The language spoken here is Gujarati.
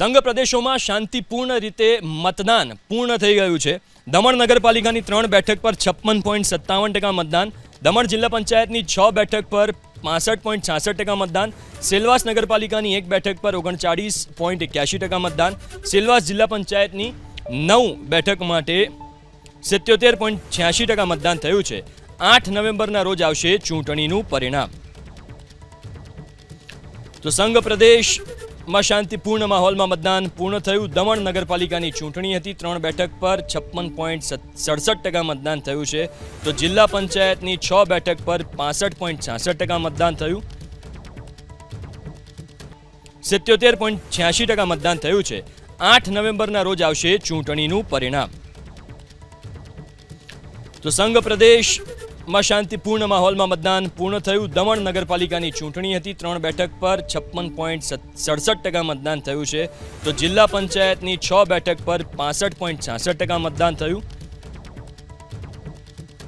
સંઘ પ્રદેશોમાં શાંતિપૂર્ણ રીતે મતદાન પૂર્ણ થઈ ગયું છે. દમણ નગરપાલિકાની ત્રણ બેઠક પર છપ્પન પોઈન્ટ સત્તાવન ટકા મતદાન, દમણ જિલ્લા પંચાયતની છ બેઠક પર પાસઠ પોઈન્ટ છાસઠ ટકા મતદાન, સેલવાસ નગરપાલિકાની એક બેઠક પર ઓગણચાળીસ પોઈન્ટ એક્યાસી ટકા મતદાન, સેલવાસ જિલ્લા પંચાયતની નવ બેઠક માટે સિત્યોતેર પોઈન્ટ છ્યાસી ટકા મતદાન થયું છે. આઠ નવેમ્બરના રોજ આવશે ચૂંટણીનું પરિણામ. તો સંઘ પ્રદેશમાં શાંતિપૂર્ણ માહોલમાં મતદાન પૂર્ણ થયું. દમણ નગરપાલિકાની ચૂંટણી હતી. ત્રણ બેઠક પર છપ્પન પોઈન્ટ સડસઠ ટકા મતદાન થયું છે. તો જિલ્લા પંચાયતની છ બેઠક પર પાસઠ પોઈન્ટ છાસઠ ટકા મતદાન થયું. સિત્યોતેર પોઈન્ટ છ્યાસી ટકા મતદાન થયું છે. આઠ નવેમ્બરના રોજ આવશે ચૂંટણીનું પરિણામ. તો સંઘ પ્રદેશમાં શાંતિપૂર્ણ માહોલમાં મતદાન પૂર્ણ થયું. દમણ નગરપાલિકાની ચૂંટણી હતી. ત્રણ બેઠક પર છપ્પન પોઈન્ટ સડસઠ ટકા મતદાન થયું છે. તો જિલ્લા પંચાયતની છ બેઠક પર પાસઠ પોઈન્ટ છાસઠ ટકા મતદાન થયું.